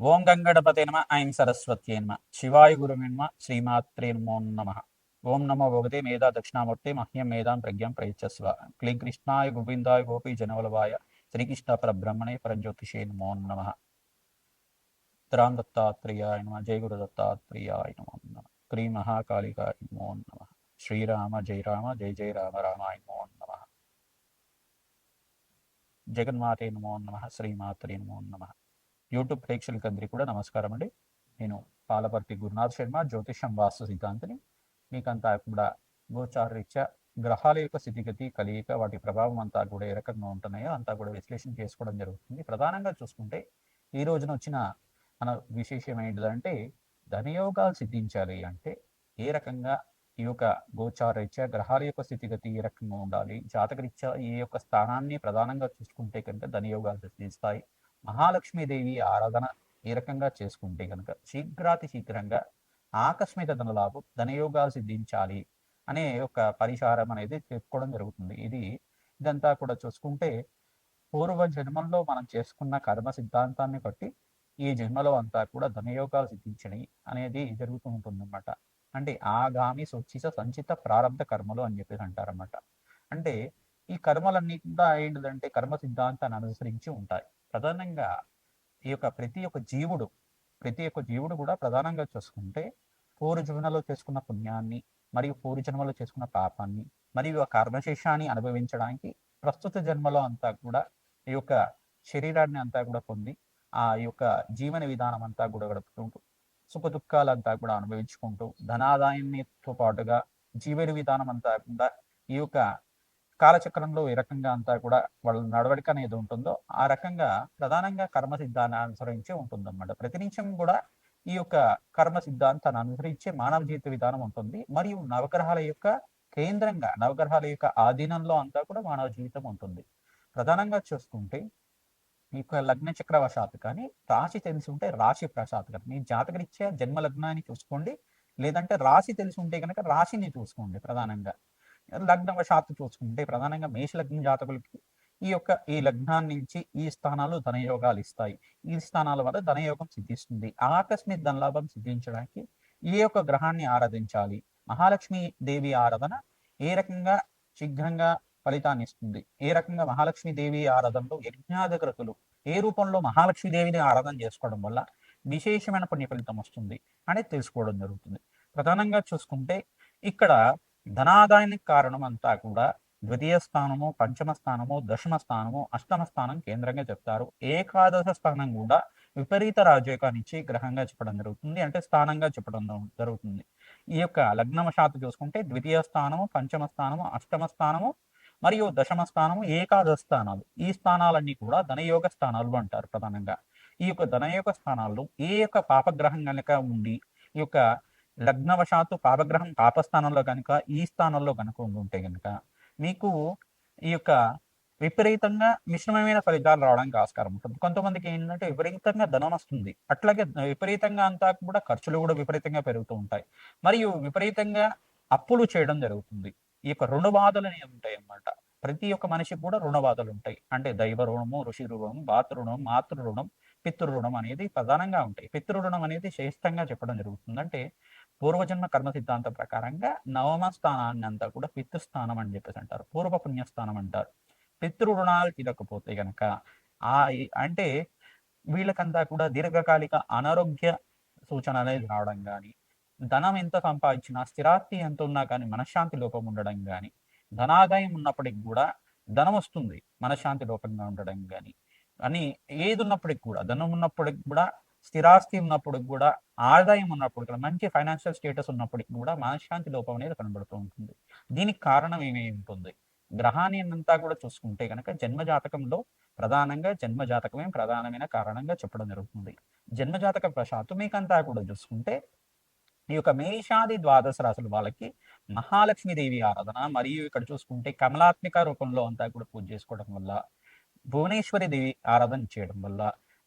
ఓం గంగణపతే నమ ఐం సరస్వత్యే నమ. శివాయ గురువే నమ శ్రీమాత్రే నమో నమ. ఓం నమో భగవతే మేధా దక్షిణామూర్తి మహ్యం మేధాం ప్రజ్ఞం ప్రయచ్చస్వ. క్లీం కృష్ణాయ గోవిందాయ గోపీ జనవలవాయ. శ్రీకృష్ణ పరబ్రహ్మణే పరంజ్యోతిషే నమో నమ. రామ్ దత్తాత్రేయాయ నమ. జయ గురు దత్తాత్రేయాయ నమో నమ. క్రీ మహాకాళికాయ నమో నమ. శ్రీరామ జయ రామ జయ జయ రామ రామాయ నమో నమ. జగన్మాతే నమో నమ. శ్రీమాత్రే నమో నమ. యూట్యూబ్ ప్రేక్షకులందరికీ కూడా నమస్కారం అండి. నేను పాలపర్తి గురునాథ్ శర్మ జ్యోతిషం వాస్తు సిద్ధాంతిని. మీకంతా కూడా గోచారరీత్యా గ్రహాల యొక్క స్థితిగతి కలియిక వాటి ప్రభావం అంతా కూడా ఏ రకంగా ఉంటున్నాయో అంతా కూడా విశ్లేషణ చేసుకోవడం జరుగుతుంది. ప్రధానంగా చూసుకుంటే ఈ రోజున వచ్చిన మన విశేషం ఏంటిదంటే ధనయోగాలు సిద్ధించాలి అంటే ఏ రకంగా ఈ యొక్క గోచారరీత్యా గ్రహాల యొక్క స్థితిగతి ఏ రకంగా ఉండాలి? జాతకరీత్యా ఈ యొక్క స్థానాన్ని ప్రధానంగా చూసుకుంటే కనుక ధనయోగాలు సిద్ధిస్తాయి. మహాలక్ష్మీదేవి ఆరాధన ఏ రకంగా చేసుకుంటే కనుక శీఘ్రాతి శీఘ్రంగా ఆకస్మిక ధనలాభం ధనయోగాలు సిద్ధించాలి అనే ఒక పరిహారం అనేది చెప్పుకోవడం జరుగుతుంది. ఇది ఇదంతా కూడా చూసుకుంటే పూర్వ జన్మంలో మనం చేసుకున్న కర్మ సిద్ధాంతాన్ని బట్టి ఈ జన్మలో అంతా కూడా ధనయోగాలు సిద్ధించని అనేది జరుగుతూ ఉంటుందన్నమాట. అంటే ఆగామి సుచిత సంచిత ప్రారంభ కర్మలు అని చెప్పేసి అంటారన్నమాట. అంటే ఈ కర్మలన్నీ కూడా ఏంటిదంటే కర్మ సిద్ధాంతాన్ని అనుసరించి ఉంటాయి. ప్రధానంగా ఈ యొక్క ప్రతి ఒక్క జీవుడు ప్రతి ఒక్క జీవుడు కూడా ప్రధానంగా చూసుకుంటే పూర్వ జన్మలో చేసుకున్న పుణ్యాన్ని మరియు పూర్వ జన్మలో చేసుకున్న పాపాన్ని మరియు ఆ కర్మశేషాన్ని అనుభవించడానికి ప్రస్తుత జన్మలో అంతా కూడా ఈ యొక్క శరీరాన్ని అంతా కూడా పొంది ఆ యొక్క జీవన విధానం అంతా కూడా గడుపుకుంటూ సుఖ దుఃఖాలంతా కూడా అనుభవించుకుంటూ ధనాదాయంతో పాటుగా జీవన విధానం అంతా కూడా ఈ యొక్క కాలచక్రంలో ఏ రకంగా అంతా కూడా వాళ్ళ నడవడిక అనేది ఉంటుందో ఆ రకంగా ప్రధానంగా కర్మ సిద్ధాన్ని అనుసరించే ఉంటుందన్నమాట. ప్రతి నిమిషం కూడా ఈ యొక్క కర్మ సిద్ధాంతాన్ని అనుసరించే మానవ జీవిత విధానం ఉంటుంది. మరియు నవగ్రహాల యొక్క కేంద్రంగా నవగ్రహాల యొక్క ఆధీనంలో అంతా కూడా మానవ జీవితం ఉంటుంది. ప్రధానంగా చూసుకుంటే ఈ యొక్క లగ్న చక్రవశాత్తు కానీ రాశి తెలిసి ఉంటే రాశి ప్రశాత్ కానీ మీ జాతకరీత్యా జన్మ లగ్నాన్ని చూసుకోండి. లేదంటే రాశి తెలిసి ఉంటే కనుక రాశిని చూసుకోండి ప్రధానంగా. లగ్నవశాత్తు చూసుకుంటే ప్రధానంగా మేష లగ్నం జాతకులకి ఈ యొక్క ఈ లగ్నాన్ని నుంచి ఈ స్థానాలు ధనయోగాలు ఇస్తాయి. ఈ స్థానాల వల్ల ధనయోగం సిద్ధిస్తుంది. ఆకస్మిక ధనలాభం సిద్ధించడానికి ఈ యొక్క గ్రహాన్ని ఆరాధించాలి. మహాలక్ష్మి దేవి ఆరాధన ఏ రకంగా శీఘ్రంగా ఫలితాన్ని ఇస్తుంది? ఏ రకంగా మహాలక్ష్మి దేవి ఆరాధనలో యజ్ఞాధికృతులు ఏ రూపంలో మహాలక్ష్మి దేవిని ఆరాధన చేసుకోవడం వల్ల విశేషమైన పుణ్య ఫలితం వస్తుంది అనేది తెలుసుకోవడం జరుగుతుంది. ప్రధానంగా చూసుకుంటే ఇక్కడ ధనాదాయానికి కారణం అంతా కూడా ద్వితీయ స్థానము పంచమ స్థానము దశమ స్థానము అష్టమ స్థానం కేంద్రంగా చెప్తారు. ఏకాదశ స్థానం కూడా విపరీత రాజయోగాన్నిచ్చి గ్రహంగా చెప్పడం జరుగుతుంది. అంటే స్థానంగా చెప్పడం జరుగుతుంది. ఈ యొక్క లగ్నవశాత్తు చూసుకుంటే ద్వితీయ స్థానము పంచమ స్థానము అష్టమ స్థానము మరియు దశమ స్థానము ఏకాదశ స్థానాలు. ఈ స్థానాలన్నీ కూడా ధనయోగ స్థానాలు అంటారు ప్రధానంగా. ఈ యొక్క ధనయోగ స్థానాల్లో ఏ యొక్క పాపగ్రహం కనుక ఉండి ఈ యొక్క లగ్నవశాత్తు పాపగ్రహం పాపస్థానంలో కనుక ఈ స్థానంలో కనుక ఉంటే కనుక మీకు ఈ యొక్క విపరీతంగా మిశ్రమమైన ఫలితాలు రావడానికి ఆస్కారం ఉంటుంది. కొంతమందికి ఏంటంటే విపరీతంగా ధనం వస్తుంది. అట్లాగే విపరీతంగా అంతా కూడా ఖర్చులు కూడా విపరీతంగా పెరుగుతూ ఉంటాయి. మరియు విపరీతంగా అప్పులు చేయడం జరుగుతుంది. ఈ యొక్క రుణ బాధలు అనేవి ఉంటాయి అన్నమాట. ప్రతి ఒక్క మనిషికి కూడా రుణ బాధలు ఉంటాయి. అంటే దైవ రుణము ఋషి రుణం బాతృ రుణం మాతృ రుణం పితృ రుణం అనేది ప్రధానంగా ఉంటాయి. పితృ రుణం అనేది శ్రేష్టంగా చెప్పడం జరుగుతుంది. అంటే పూర్వజన్మ కర్మ సిద్ధాంతం ప్రకారంగా నవమ స్థానాన్ని అంతా కూడా పితృస్థానం అని చెప్పేసి అంటారు. పూర్వ పుణ్యస్థానం అంటారు. పితృ రుణాలు తీరకపోతే గనక ఆ అంటే వీళ్ళకంతా కూడా దీర్ఘకాలిక అనారోగ్య సూచన అనేది రావడం కానీ ధనం ఎంత సంపాదించినా స్థిరాస్తి ఎంత ఉన్నా కానీ మనశ్శాంతి లోపం ఉండడం కానీ ధనాదాయం ఉన్నప్పటికి కూడా ధనం వస్తుంది మనశ్శాంతి లోపంగా ఉండడం కానీ అని ఏది ఉన్నప్పటికి కూడా ధనం ఉన్నప్పటికి కూడా స్థిరాస్తి ఉన్నప్పుడు కూడా ఆదాయం ఉన్నప్పుడు కూడా మంచి ఫైనాన్షియల్ స్టేటస్ ఉన్నప్పటికి కూడా మనశ్శాంతి లోపం అనేది కనబడుతూ ఉంటుంది. దీనికి కారణం ఏమి ఉంటుంది? గ్రహాన్ని అంతా కూడా చూసుకుంటే కనుక జన్మజాతకంలో ప్రధానంగా జన్మజాతకమే ప్రధానమైన కారణంగా చెప్పడం జరుగుతుంది. జన్మజాతక ప్రశాత్తు మీకంతా కూడా చూసుకుంటే ఈ యొక్క మేషాది ద్వాదశ రాశుల వాళ్ళకి మహాలక్ష్మీదేవి ఆరాధన మరియు ఇక్కడ చూసుకుంటే కమలాత్మిక రూపంలో అంతా కూడా పూజ చేసుకోవడం వల్ల భువనేశ్వరి దేవి ఆరాధన చేయడం వల్ల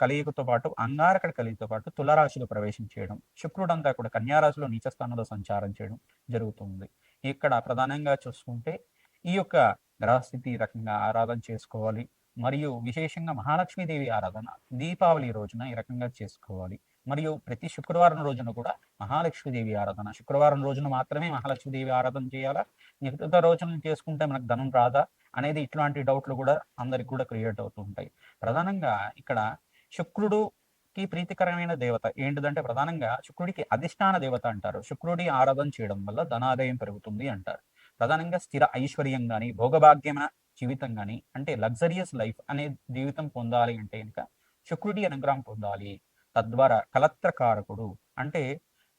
కలియుగతో పాటు అంగారకడ కలియుగతో పాటు తులరాశిలో ప్రవేశం చేయడం శుక్రుడు అంతా కూడా కన్యారాశిలో నీచస్థానంలో సంచారం చేయడం జరుగుతుంది. ఇక్కడ ప్రధానంగా చూసుకుంటే ఈ యొక్క గ్రహస్థితి రకంగా ఆరాధన చేసుకోవాలి. మరియు విశేషంగా మహాలక్ష్మీదేవి ఆరాధన దీపావళి రోజున ఈ రకంగా చేసుకోవాలి. మరియు ప్రతి శుక్రవారం రోజున కూడా మహాలక్ష్మీదేవి ఆరాధన. శుక్రవారం రోజున మాత్రమే మహాలక్ష్మీదేవి ఆరాధన చేయాలా? మిగతా రోజున చేసుకుంటే మనకు ధనం రాదా? అనేది ఇట్లాంటి డౌట్లు కూడా అందరికి కూడా క్రియేట్ అవుతూ ఉంటాయి. ప్రధానంగా ఇక్కడ శుక్రుడుకి ప్రీతికరమైన దేవత ఏంటిదంటే ప్రధానంగా శుక్రుడికి అధిష్టాన దేవత అంటారు. శుక్రుడి ఆరాధన చేయడం వల్ల ధనాదాయం పెరుగుతుంది అంటారు. ప్రధానంగా స్థిర ఐశ్వర్యం కానీ భోగభాగ్యమైన జీవితం కానీ అంటే లగ్జరియస్ లైఫ్ అనే జీవితం పొందాలి అంటే కనుక శుక్రుడి అనుగ్రహం పొందాలి. తద్వారా కలత్రకారకుడు అంటే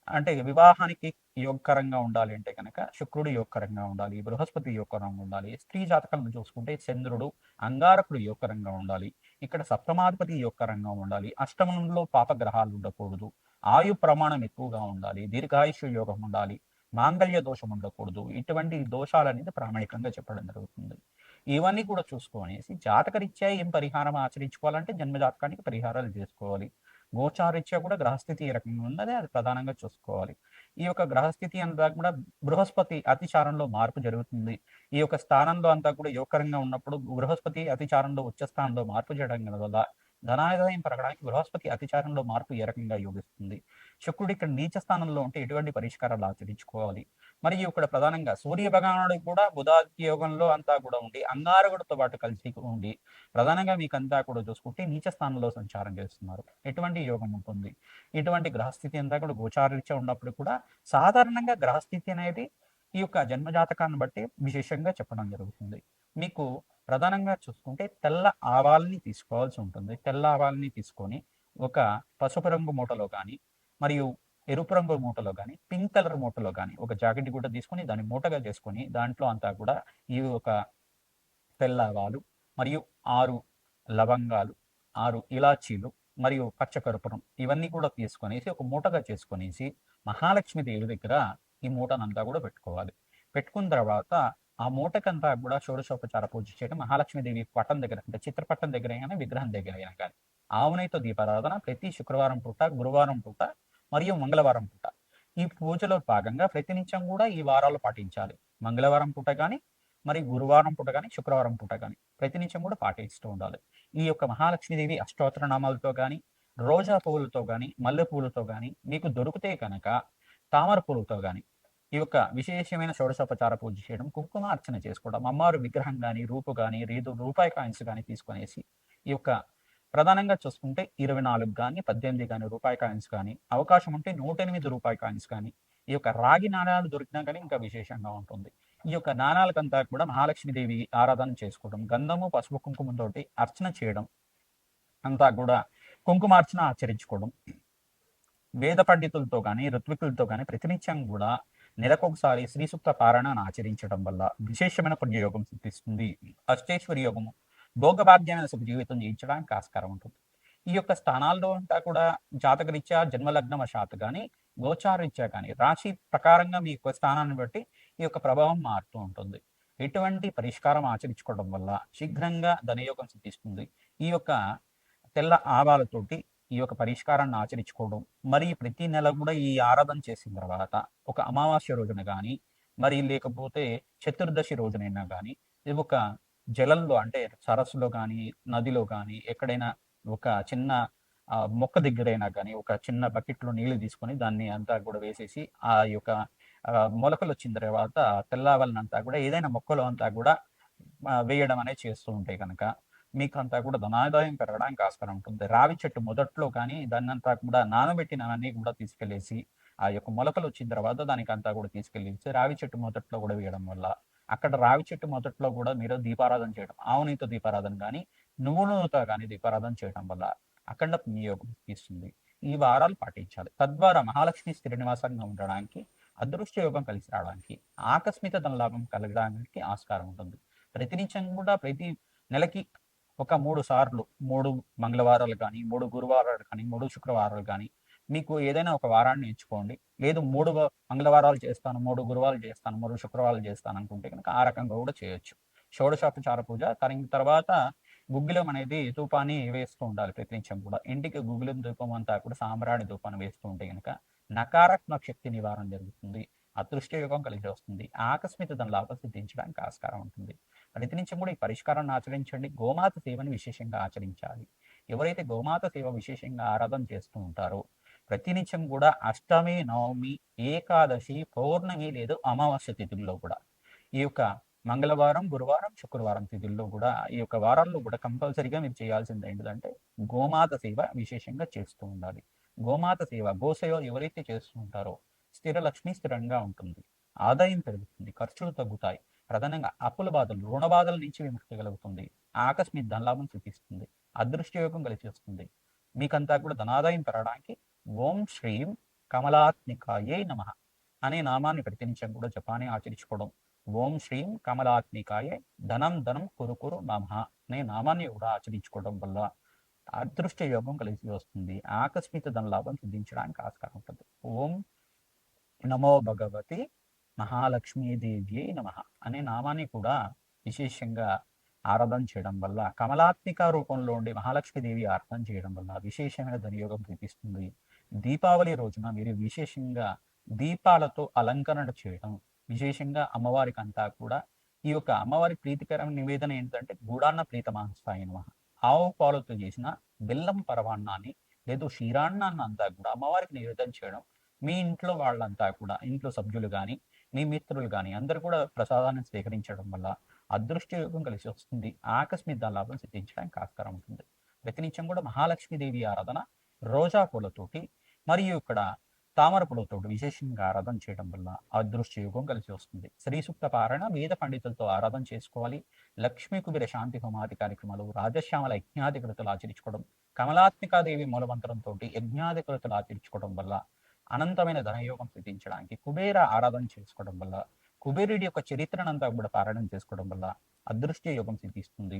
అంటే వివాహానికి యోగకరంగా ఉండాలి అంటే కనుక శుక్రుడు యోగకరంగా ఉండాలి బృహస్పతి యోగకరంగా ఉండాలి స్త్రీ జాతకాలను చూసుకుంటే చంద్రుడు అంగారకుడు యోగకరంగా ఉండాలి. ఇక్కడ సప్తమాధిపతి యొక్క రంగం ఉండాలి. అష్టమంలో పాపగ్రహాలు ఉండకూడదు. ఆయు ప్రమాణం ఎక్కువగా ఉండాలి. దీర్ఘాయుష్య యోగం ఉండాలి. మాంగళ్య దోషం ఉండకూడదు. ఇటువంటి దోషాలు అనేది ప్రామాణికంగా చెప్పడం జరుగుతుంది. ఇవన్నీ కూడా చూసుకోనేసి జాతకరీత్యా ఏం పరిహారం ఆచరించుకోవాలంటే జన్మ జాతకానికి పరిహారాలు చేసుకోవాలి. గోచారీత్యా కూడా గ్రహస్థితి ఏ రకంగా ఉన్నది అది ప్రధానంగా చూసుకోవాలి. ఈ యొక్క గ్రహస్థితి అంతా కూడా బృహస్పతి అతిచారంలో మార్పు జరుగుతుంది. ఈ యొక్క స్థానంలో అంతా కూడా యోగకరంగా ఉన్నప్పుడు బృహస్పతి అతిచారంలో ఉచ్చ స్థానంలో మార్పు చేయడం వల్ల ధనాదాయం పెరగడానికి బృహస్పతి అతిచారంలో మార్పు ఏ రకంగా యోగిస్తుంది? శుక్రుడు ఇక్కడ నీచ స్థానంలో ఉంటే ఎటువంటి పరిష్కారాలు ఆచరించుకోవాలి? మరియు ఇక్కడ ప్రధానంగా సూర్య భగవానుడు కూడా బుధాదిత్య యోగంలో అంతా కూడా ఉండి అంగారకుడితో పాటు కలిసి ఉండి ప్రధానంగా మీకు అంతా కూడా చూసుకుంటే నీచ స్థానంలో సంచారం చేస్తున్నారు. ఎటువంటి యోగం ఉంటుంది? ఇటువంటి గ్రహస్థితి అంతా కూడా గోచారీత్యా ఉన్నప్పుడు కూడా సాధారణంగా గ్రహస్థితి అనేది ఈ యొక్క జన్మజాతకాన్ని బట్టి విశేషంగా చెప్పడం జరుగుతుంది. మీకు ప్రధానంగా చూసుకుంటే తెల్ల ఆవాల్ని తీసుకోవాల్సి ఉంటుంది. తెల్ల ఆవాల్ని తీసుకొని ఒక పసుపు రంగు మూటలో కానీ మరియు ఎరుపు రంగు మూటలో కానీ పింక్ కలర్ మూటలో కానీ ఒక జాకెట్ కూడా తీసుకొని దాన్ని మూటగా చేసుకొని దాంట్లో అంతా కూడా ఈ ఒక తెల్ల ఆవాలు మరియు ఆరు లవంగాలు ఆరు ఇలాచీలు మరియు పచ్చకర్పూరం ఇవన్నీ కూడా తీసుకొనేసి ఒక మూటగా చేసుకొనేసి మహాలక్ష్మి దేవి దగ్గర ఈ మూటనంతా కూడా పెట్టుకోవాలి. పెట్టుకున్న తర్వాత ఆ మూటకంతా కూడా షోడశోపచార పూజ చేయడం మహాలక్ష్మీదేవి పట్టం దగ్గర అంటే చిత్రపట్టం దగ్గర అయినా విగ్రహం దగ్గర అయినా కానీ ఆవునైతో దీపారాధన ప్రతి శుక్రవారం పూట గురువారం పూట మరియు మంగళవారం పూట. ఈ పూజలో భాగంగా ప్రతినిత్యం కూడా ఈ వారాలు పాటించాలి. మంగళవారం పూట కానీ మరి గురువారం పూట కానీ శుక్రవారం పూట కానీ ప్రతినిత్యం కూడా పాటిస్తూ ఉండాలి. ఈ యొక్క మహాలక్ష్మీదేవి అష్టోత్తర నామాలతో కానీ రోజా పువ్వులతో కానీ మల్లె పువ్వులతో కానీ మీకు దొరికితే కనుక తామర పూలతో కానీ ఈ యొక్క విశేషమైన షోడశోపచార పూజ చేయడం కుంకుమ అర్చన చేసుకోవడం అమ్మవారు విగ్రహం కానీ రూపు కానీ రీదు రూపాయి కాయిన్స్ కానీ తీసుకునేసి ఈ యొక్క ప్రధానంగా చూసుకుంటే ఇరవై నాలుగు కానీ పద్దెనిమిది కానీ రూపాయి కాయిన్స్ కానీ అవకాశం ఉంటే నూట ఎనిమిది రూపాయి కాయిన్స్ కానీ ఈ యొక్క రాగి నాణాలు దొరికినా కానీ ఇంకా విశేషంగా ఉంటుంది. ఈ యొక్క నాణాలకంతా కూడా మహాలక్ష్మీదేవి ఆరాధన చేసుకోవడం గంధము పసుపు కుంకుమతోటి అర్చన చేయడం అంతా కూడా కుంకుమార్చన ఆచరించుకోవడం. వేద పండితులతో కానీ ఋత్వికులతో కానీ ప్రతినిత్యం కూడా నెలకొకసారి శ్రీసూక్త పారాయణను ఆచరించడం వల్ల విశేషమైన పుణ్యయోగం సిద్ధిస్తుంది. అష్టేశ్వరి యోగము. భోగభాగ్యమైన సుఖ జీవితం జీవించడానికి ఆస్కారం ఉంటుంది. ఈ యొక్క స్థానాల్లో అంతా కూడా జాతకరీత్యా జన్మలగ్నం వశాత్ కానీ గోచారీత్యా కానీ రాశి ప్రకారంగా మీ యొక్క స్థానాన్ని బట్టి ఈ యొక్క ప్రభావం మారుతూ ఉంటుంది. ఎటువంటి పరిష్కారం ఆచరించుకోవడం వల్ల శీఘ్రంగా ధనయోగం సిద్ధిస్తుంది. ఈ యొక్క తెల్ల ఆవాలతోటి ఈ యొక్క పరిష్కారాన్ని ఆచరించుకోవడం మరి ప్రతి నెల కూడా ఈ ఆరాధన చేసిన తర్వాత ఒక అమావాస్య రోజున కానీ మరి లేకపోతే చతుర్దశి రోజునైనా కానీ ఇది ఒక జలంలో అంటే సరస్సులో కానీ నదిలో కానీ ఎక్కడైనా ఒక చిన్న ఆ, మొక్క దగ్గరైనా కానీ ఒక చిన్న బకెట్లో నీళ్ళు తీసుకొని దాన్ని అంతా కూడా వేసేసి ఆ యొక్క మొలకలు వచ్చిన తర్వాత తెల్లవలనంతా అంతా కూడా ఏదైనా మొక్కలు అంతా కూడా వేయడం అనేది చేస్తూ ఉంటాయి కనుక మీకు అంతా కూడా ధనాదాయం పెరగడానికి ఆస్కారం ఉంటుంది. రావి చెట్టు మొదట్లో కానీ దాన్ని అంతా కూడా నానబెట్టినవన్నీ కూడా తీసుకెళ్ళేసి ఆ యొక్క మొలకలు వచ్చిన తర్వాత దానికి అంతా కూడా తీసుకెళ్ళేసి రావి చెట్టు మొదట్లో కూడా వేయడం వల్ల అక్కడ రావి చెట్టు మొదట్లో కూడా మీరు దీపారాధన చేయడం ఆవునితో దీపారాధన కానీ నువ్వు నూనెతో కానీ దీపారాధన చేయడం వల్ల అఖండ వినియోగం ఇస్తుంది ఈ వారాలు పాటించాలి. తద్వారా మహాలక్ష్మి స్థిర నివాసంగా ఉండడానికి అదృష్ట యోగం కలిసి రావడానికి ఆకస్మిక ధనలాభం కలగడానికి ఆస్కారం ఉంటుంది. ప్రతినిత్యం కూడా ప్రతి నెలకి ఒక మూడు సార్లు మూడు మంగళవారాలు కానీ మూడు గురువారాలు కానీ మూడు శుక్రవారాలు కానీ మీకు ఏదైనా ఒక వారాన్ని ఎంచుకోండి. లేదు మూడు వ- మంగళవారాలు చేస్తాను మూడు గురువాలు చేస్తాను మూడు శుక్రవారాలు చేస్తాను అనుకుంటే కనుక ఆ రకంగా కూడా చేయొచ్చు. షోడశోపచార పూజ దాని తర్వాత గుగ్గిలం అనేది ధూపాన్ని వేస్తూ ఉండాలి ప్రతినిత్యం కూడా. ఇంటికి గుగ్గిలం ధూపం అంతా కూడా సాంబ్రాణి ధూపాన్ని వేస్తూ ఉంటే కనుక నకారాత్మక శక్తి నివారణ జరుగుతుంది. అదృష్ట యోగం కలిసి వస్తుంది. ఆకస్మిక ధన లాభం సిద్ధించడానికి ఆస్కారం ఉంటుంది. ప్రతినిత్యం కూడా ఈ పరిష్కారాన్ని ఆచరించండి. గోమాత సేవని విశేషంగా ఆచరించాలి. ఎవరైతే గోమాత సేవ విశేషంగా ఆరాధన చేస్తూ ఉంటారో ప్రతినిత్యం కూడా అష్టమి నవమి ఏకాదశి పౌర్ణమి లేదు అమావాస్య తిథుల్లో కూడా. ఈ యొక్క మంగళవారం గురువారం శుక్రవారం తిథుల్లో కూడా ఈ యొక్క వారాల్లో కూడా కంపల్సరీగా మీరు చేయాల్సింది ఏంటంటే గోమాత సేవ విశేషంగా చేస్తూ ఉండాలి. గోమాత సేవ గోసేవ ఎవరైతే చేస్తూ ఉంటారో స్థిర లక్ష్మి స్థిరంగా ఉంటుంది. ఆదాయం పెరుగుతుంది ఖర్చులు తగ్గుతాయి. ప్రధానంగా అప్పుల బాధలు రుణ బాధల నుంచి విముక్తి కలుగుతుంది. ఆకస్మిక ధనలాభం చూపిస్తుంది అదృష్టయోగం కలిసి వస్తుంది మీకంతా కూడా ధనాదాయం పెరగడానికి ఓం శ్రీం కమలాత్మికాయే నమ అనే నామాన్ని ప్రతినిత్యం కూడా జపాన్ని ఆచరించుకోవడం. ఓం శ్రీం కమలాత్మికాయే ధనం ధనం కురుకురు నమ అనే నామాన్ని కూడా ఆచరించుకోవడం వల్ల అదృష్ట యోగం కలిసి వస్తుంది. ఆకస్మిక ధనలాభం సిద్ధించడానికి ఆస్కారం ఉంటుంది. ఓం నమో భగవతి మహాలక్ష్మీదేవి నమ అనే నామాన్ని కూడా విశేషంగా ఆరాధన చేయడం వల్ల కమలాత్మిక రూపంలో ఉండి మహాలక్ష్మీదేవి ఆరాధన చేయడం వల్ల విశేషమైన ధనయోగం కనిపిస్తుంది. దీపావళి రోజున మీరు విశేషంగా దీపాలతో అలంకరణ చేయడం విశేషంగా అమ్మవారికి అంతా కూడా ఈ యొక్క అమ్మవారి ప్రీతికరమైన నివేదన ఏంటంటే గూడాన్న ప్రీతమాంసాయ నమ. ఆవు పాలతో చేసిన బెల్లం పరవాన్నాన్ని లేదా క్షీరాన్నాన్ని అంతా కూడా అమ్మవారికి నివేదన చేయడం మీ ఇంట్లో వాళ్ళంతా కూడా ఇంట్లో సభ్యులు కానీ మీ మిత్రులు కానీ అందరూ కూడా ప్రసాదాన్ని స్వీకరించడం వల్ల అదృష్ట యోగం కలిసి వస్తుంది. ఆకస్మిక లాభం సిద్ధించడానికి ఆస్కారం ఉంటుంది. ప్రతినిత్యం కూడా మహాలక్ష్మీదేవి ఆరాధన రోజా పూలతోటి మరియు ఇక్కడ తామర పూలతోటి విశేషంగా ఆరాధన చేయడం వల్ల అదృష్ట యోగం కలిసి వస్తుంది. శ్రీ సూక్త పారాయణ వేద పండితులతో ఆరాధన చేసుకోవాలి. లక్ష్మీ కుబేర శాంతి హోమాది కార్యక్రమాలు రాజశ్యామల యజ్ఞాధికృతలు ఆచరించుకోవడం కమలాత్మికాదేవి మూలమంత్రంతో యజ్ఞాధికృతలు ఆచరించుకోవడం వల్ల అనంతమైన ధనయోగం సిద్ధించడానికి కుబేర ఆరాధన చేసుకోవడం వల్ల కుబేరుడి యొక్క చరిత్రనంతా కూడా పారాయణం చేసుకోవడం వల్ల అదృష్ట యోగం సిద్ధిస్తుంది.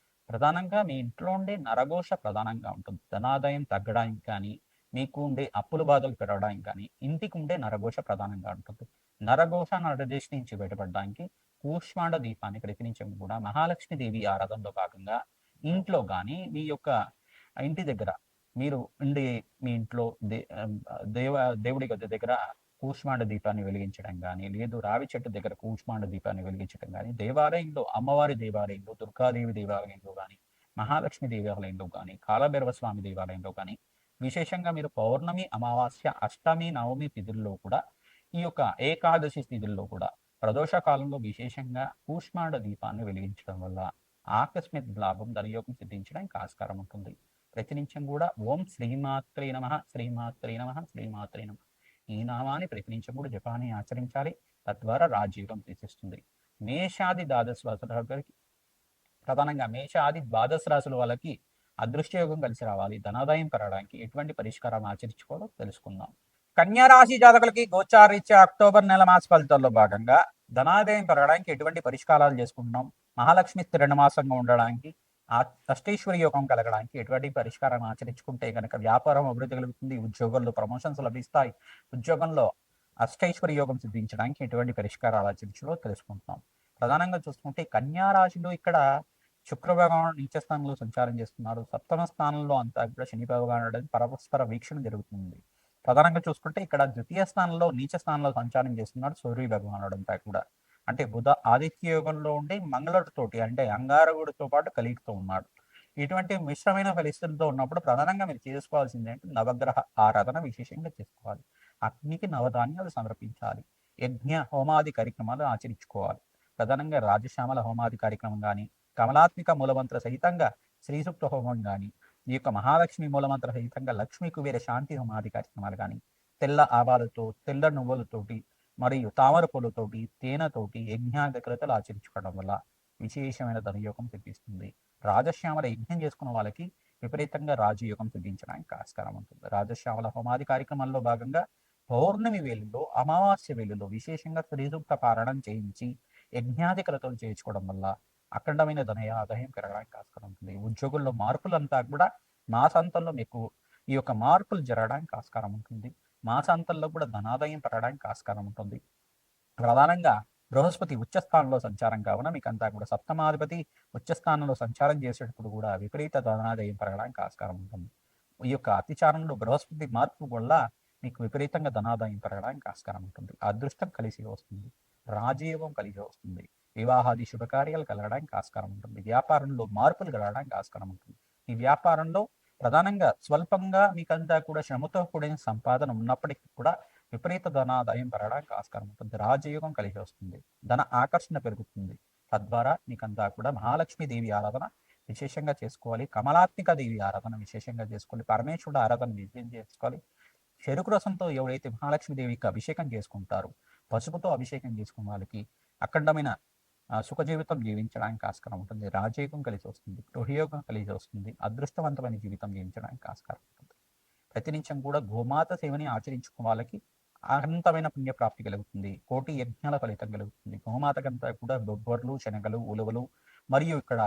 ప్రధానంగా మీ ఇంట్లో ఉండే నరఘోష ప్రధానంగా ఉంటుంది. ధనాదాయం తగ్గడానికి కానీ మీకు ఉండే అప్పుల బాధలు పెరగడానికి కానీ ఇంటికి ఉండే నరఘోష ప్రధానంగా ఉంటుంది. నరఘోష నరదేశ్ నుంచి బయటపడడానికి కూష్మాండ దీపాన్ని ప్రతినిత్యం కూడా. మహాలక్ష్మీదేవి ఆరాధనలో భాగంగా ఇంట్లో కానీ మీ యొక్క ఇంటి దగ్గర మీరు ఉండే మీ ఇంట్లో దే దేవ దేవుడి గది దగ్గర కూష్మాండ దీపాన్ని వెలిగించడం కానీ లేదు రావి చెట్టు దగ్గర కూష్మాండ దీపాన్ని వెలిగించడం కానీ దేవాలయంలో అమ్మవారి దేవాలయంలో దుర్గాదేవి దేవాలయంలో కానీ మహాలక్ష్మి దేవాలయంలో కానీ కాలభైరవ స్వామి దేవాలయంలో కానీ విశేషంగా మీరు పౌర్ణమి అమావాస్య అష్టమి నవమి తిథుల్లో కూడా ఈ యొక్క ఏకాదశి తిథుల్లో కూడా ప్రదోష కాలంలో విశేషంగా కూష్మాండ దీపాన్ని వెలిగించడం వల్ల ఆకస్మిక లాభం దర్యోగం సిద్ధించడానికి ఆస్కారం ఉంటుంది. ప్రతినిత్యం కూడా ఓం శ్రీమాత్రే నమ శ్రీమాత్రే నమ శ్రీమాత్రే నమ. ఈ నామాన్ని ప్రతినిత్యం జపాన్ని ఆచరించాలి. తద్వారా రాజీవం తీసిస్తుంది మేషాది ద్వాదశ రాశులకి ప్రధానంగా మేషాది ద్వాదశ రాసుల వాళ్ళకి అదృష్టయోగం కలిసి రావాలి. ధనాదాయం పెరగడానికి ఎటువంటి పరిష్కారం ఆచరించుకోవాలో తెలుసుకుందాం. కన్యా రాశి జాతకులకి గోచారీత్య అక్టోబర్ నెల మాస ఫలితాల్లో భాగంగా ధనాదాయం పెరగడానికి ఎటువంటి పరిష్కారాలు చేసుకుంటున్నాం? మహాలక్ష్మి స్థిరణమాసంగా ఉండడానికి అష్టేశ్వరి యోగం కలగడానికి ఎటువంటి పరిష్కారం ఆచరించుకుంటే కనుక వ్యాపారం అభివృద్ధి కలుగుతుంది ఉద్యోగంలో ప్రమోషన్స్ లభిస్తాయి. ఉద్యోగంలో అష్టైశ్వరి యోగం సిద్ధించడానికి ఎటువంటి పరిష్కారాలు ఆచరించాలో తెలుసుకుంటున్నాం. ప్రధానంగా చూసుకుంటే కన్యా రాశిలో ఇక్కడ శుక్ర భగవానుడు నీచ స్థానంలో సంచారం చేస్తున్నారు. సప్తమ స్థానంలో అంతా కూడా శని భగవానుడు పరస్పర వీక్షణ జరుగుతుంది. ప్రధానంగా చూసుకుంటే ఇక్కడ ద్వితీయ స్థానంలో నీచ స్థానంలో సంచారం చేస్తున్నాడు సూర్య భగవానుడు అంతా కూడా. అంటే బుధ ఆదిత్య యోగంలో ఉండి మంగళుడితోటి అంటే అంగారగుడితో పాటు కలిగితో ఉన్నాడు. ఇటువంటి మిశ్రమైన ఫలితంతో ఉన్నప్పుడు ప్రధానంగా మీరు చేసుకోవాల్సింది ఏంటి? నవగ్రహ ఆరాధన విశేషంగా చేసుకోవాలి. అగ్నికి నవధాన్యాలు సమర్పించాలి. యజ్ఞ హోమాది కార్యక్రమాలు ఆచరించుకోవాలి. ప్రధానంగా రాజశ్యామల హోమాది కార్యక్రమం కానీ కమలాత్మిక మూలమంత్ర సహితంగా శ్రీసూక్త హోమం కానీ ఈ యొక్క మహాలక్ష్మి మూలమంత్ర సహితంగా లక్ష్మీ కుబేర శాంతి హోమాది కార్యక్రమాలు కానీ తెల్ల ఆవాలతో తెల్ల నువ్వులతోటి మరియు తామర పూలతోటి తేనెతోటి యజ్ఞాధికృతలు ఆచరించుకోవడం వల్ల విశేషమైన ధనయోగం తెప్పిస్తుంది రాజశ్యామల యజ్ఞం చేసుకున్న వాళ్ళకి విపరీతంగా రాజయోగం తగ్గించడానికి ఆస్కారం ఉంటుంది. రాజశ్యామల హోమాది కార్యక్రమంలో భాగంగా పౌర్ణమి వేలులో అమావాస్య వేలులో విశేషంగా త్రిసూక్త పారాయణం చేయించి యజ్ఞాధికృతలు చేయించుకోవడం వల్ల అఖండమైన ధనయ ఆదాయం పెరగడానికి ఆస్కారం ఉంటుంది. ఉద్యోగుల్లో మార్పులంతా కూడా మా సంతంలో మీకు ఈ యొక్క మార్పులు జరగడానికి ఆస్కారం ఉంటుంది. మాసాంతంలో కూడా ధనాదాయం పెరగడానికి ఆస్కారం ఉంటుంది. ప్రధానంగా బృహస్పతి ఉచ్చస్థానంలో సంచారం కావున మీకు అంతా కూడా సప్తమాధిపతి ఉచ్చస్థానంలో సంచారం చేసేటప్పుడు కూడా విపరీత ధనాదాయం పెరగడానికి ఆస్కారం ఉంటుంది. ఈ యొక్క అతిచారంలో బృహస్పతి మార్పు వల్ల మీకు విపరీతంగా ధనాదాయం పెరగడానికి ఆస్కారం ఉంటుంది. అదృష్టం కలిసి వస్తుంది. రాజీవం కలిసి వస్తుంది. వివాహాది శుభకార్యాలు కలగడానికి ఆస్కారం ఉంటుంది. వ్యాపారంలో మార్పులు కలగడానికి ఆస్కారం ఉంటుంది. ఈ వ్యాపారంలో ప్రధానంగా స్వల్పంగా మీకంతా కూడా శ్రమతో కూడిన సంపాదన ఉన్నప్పటికీ కూడా విపరీత ధనాదాయం పెరగడానికి ఆస్కారం ఉంటుంది. రాజయోగం కలిసి వస్తుంది. ధన ఆకర్షణ పెరుగుతుంది. తద్వారా మీకంతా కూడా మహాలక్ష్మి దేవి ఆరాధన విశేషంగా చేసుకోవాలి. కమలాత్మిక దేవి ఆరాధన విశేషంగా చేసుకోవాలి. పరమేశ్వరుడు ఆరాధన విజయం చేసుకోవాలి. చెరుకు రసంతో ఎవరైతే మహాలక్ష్మి దేవికి అభిషేకం చేసుకుంటారో పసుపుతో అభిషేకం చేసుకున్న వాళ్ళకి అఖండమైన సుఖ జీవితం జీవించడానికి ఆస్కారం ఉంటుంది. రాజయోగం కలిసి వస్తుంది. గృహయోగం కలిసి వస్తుంది. అదృష్టవంతమైన జీవితం జీవించడానికి ఆస్కారం ఉంటుంది. ప్రతినిత్యం కూడా గోమాత సేవని ఆచరించుకున్న వాళ్ళకి అనంతమైన పుణ్యప్రాప్తి కలుగుతుంది. కోటి యజ్ఞాల ఫలితం కలుగుతుంది. గోమాతకంతా కూడా బొబ్బర్లు శనగలు ఉలవలు మరియు ఇక్కడ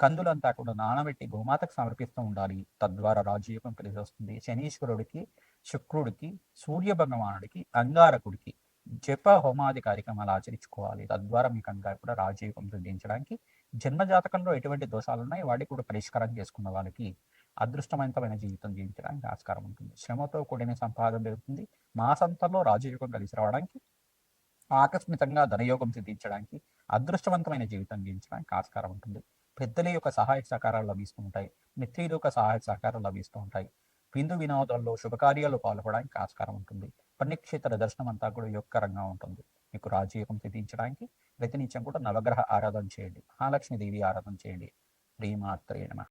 కందులంతా కూడా నానబెట్టి గోమాతకు సమర్పిస్తూ ఉండాలి. తద్వారా రాజయోగం కలిసి వస్తుంది. శనీశ్వరుడికి శుక్రుడికి సూర్య భగవానుడికి అంగారకుడికి జప హోమాది కార్యక్రమాలు ఆచరించుకోవాలి తద్వారా మీకు అంతా కూడా రాజయోగం వృద్ధించడానికి జన్మజాతకంలో ఎటువంటి దోషాలు ఉన్నాయి వాటికి కూడా పరిష్కారం చేసుకున్న వాళ్ళకి అదృష్టవంతమైన జీవితం జీవించడానికి ఆస్కారం ఉంటుంది. శ్రమతో కూడిన సంపాదన పెరుగుతుంది. మాసంతంలో రాజయోగం కలిసి రావడానికి ఆకస్మికంగా ధనయోగం సిద్ధించడానికి అదృష్టవంతమైన జీవితం జీవించడానికి ఆస్కారం ఉంటుంది. పెద్దల యొక్క సహాయ సహకారాలు లభిస్తూ ఉంటాయి. మిత్రుల యొక్క సహాయ సహకారాలు లభిస్తూ ఉంటాయి. విందు వినోదాల్లో శుభకార్యాలు పాల్గొనడానికి ఆస్కారం ఉంటుంది. పుణ్యక్షేత్ర దర్శనం అంతా కూడా యొక్కరంగా ఉంటుంది. మీకు రాజయోగం సిద్ధించడానికి ప్రతినిత్యం కూడా నవగ్రహ ఆరాధన చేయండి. మహాలక్ష్మి దేవి ఆరాధన చేయండి. శ్రీమాత్రేణ